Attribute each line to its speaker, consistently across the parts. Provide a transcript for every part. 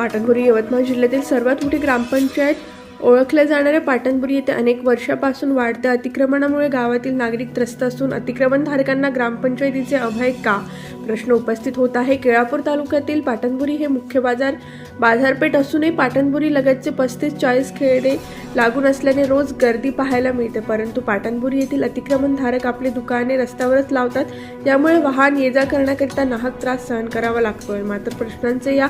Speaker 1: पाटणगुरी यवतमाळ जिल्ह्यातील सर्वात मोठी ग्रामपंचायत ओळखल्या जाणाऱ्या पाटणपुरी येथे अनेक वर्षापासून वाढत्या अतिक्रमणामुळे गावातील नागरिक त्रस्त असून अतिक्रमणधारकांना ग्रामपंचायतीचे अभय का? प्रश्न उपस्थित होत आहे. केळापूर तालुक्यातील पाटणपुरी हे मुख्य बाजार बाजारपेठ असूनही पाटणपुरी लगतचे पस्तीस चाळीस खेडे लागून असल्याने रोज गर्दी पाहायला मिळते. परंतु पाटणपुरी येथील अतिक्रमणधारक आपली दुकाने रस्त्यावरच लावतात. यामुळे वाहन ये जा करण्याकरिता नाहक त्रास सहन करावा लागतोय. मात्र प्रश्नांचे या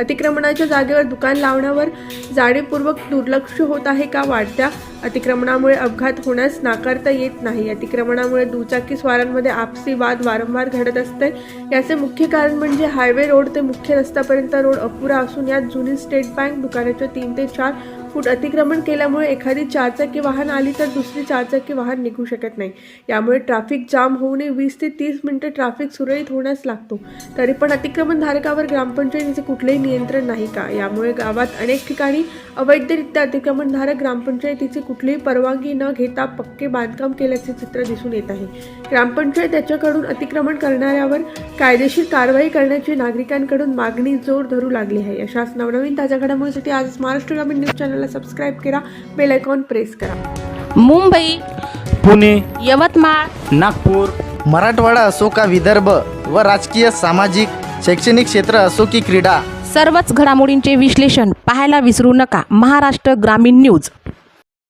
Speaker 1: अतिक्रमणाच्या जागेवर दुकान लावण्यावर जाणीवपूर्वक दुर्लक्ष होत आहे का वाढत्या अतिक्रमणामुळे अपघात होण्यास नाकारता येत नाही. अतिक्रमणामुळे दुचाकी स्वारांमध्ये आपसी वाद वारंवार घडत असते. याचे मुख्य कारण म्हणजे हायवे रोड ते मुख्य रस्त्यापर्यंत रोड अपुरा असून यात जुनी स्टेट बँक दुकानाच्या तीन ते चार फूट अतिक्रमण केल्यामुळे एखादी चारचाकी वाहन आली तर दुसरी चारचाकी वाहन निघू शकत नाही. यामुळे ट्रॅफिक जाम होऊनही वीस ते तीस मिनिटं ट्रॅफिक सुरळीत होण्यास लागतो. तरी पण अतिक्रमणधारकावर ग्रामपंचायतीचे कुठलेही नियंत्रण नाही का? यामुळे गावात अनेक ठिकाणी अवैधरित्या अतिक्रमणधारक ग्रामपंचायतीची कुठलीही परवानगी न घेता पक्के बांधकाम केल्याचे चित्र दिसून येत आहे. ग्रामपंचायत याच्याकडून अतिक्रमण करणाऱ्यावर कायदेशीर कारवाई करण्याची नागरिकांकडून मागणी जोर धरू लागली आहे. अशाच नवनवीन ताज्या घडामोडीसाठी आज महाराष्ट्र ग्रामीण न्यूज चॅनलला सबस्क्राईब करा बेल आयकॉन प्रेस करा.
Speaker 2: मुंबई
Speaker 3: पुणे
Speaker 2: यवतमाळ
Speaker 3: नागपूर
Speaker 4: मराठवाडा असो का विदर्भ व राजकीय सामाजिक शैक्षणिक क्षेत्र असो की क्रीडा.
Speaker 2: सर्वच घडामोडींचे विश्लेषण पाहायला विसरू नका. महाराष्ट्र ग्रामीण न्यूज.